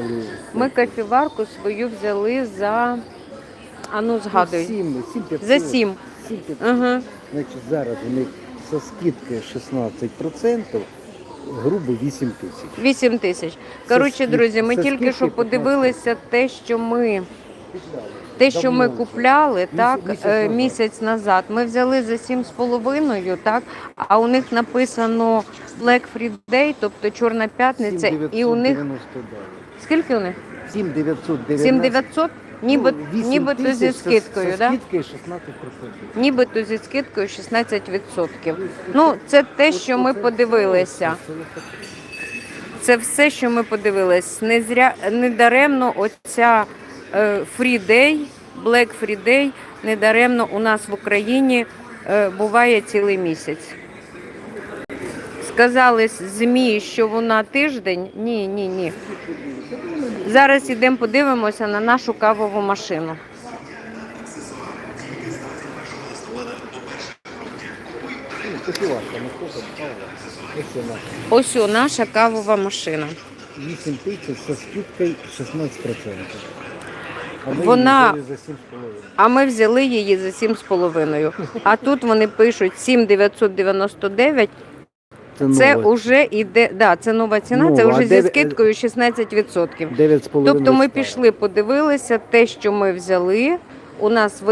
взяли. Ми кофіварку свою взяли за. А ну згадуй. 7, 7 500. За 7. Сім, Ага. Значить, зараз у них со скидкою 16%, грубо 8 тисяч. 8 тисяч. Коротше, друзі, ми це тільки що 15? подивилися те, що ми. Те, що ми купляли, Місяць- так, місяць е, назад. Ми взяли за 7,5, так, а у них написано Black Friday, тобто Чорна п'ятниця, і у них скільки у них? 7 990. 7900? Ніби, Ну, 8 нібито зі скидкою, да? Нібито зі скидкою 16%. Ну, це те, що ми подивилися. це- все, що ми подивились. Не зря не даремно оця Day, Black Friday, не даремно у нас в Україні е, буває цілий місяць. Сказали ЗМІ, що вона тиждень. Ні, ні, ні. Зараз йдемо подивимося на нашу кавову машину. Ну, ну? Ось. Наша кавова машина. 8 тисяч со скидкою 16%. Вона- взяли за 7,5. А ми взяли її за 7,5. А тут вони пишуть 7,999. Це це вже іде, да, це нова ціна, це вже а зі скидкою 16%. 9,5 Тобто ми пішли, подивилися те, що ми взяли. У нас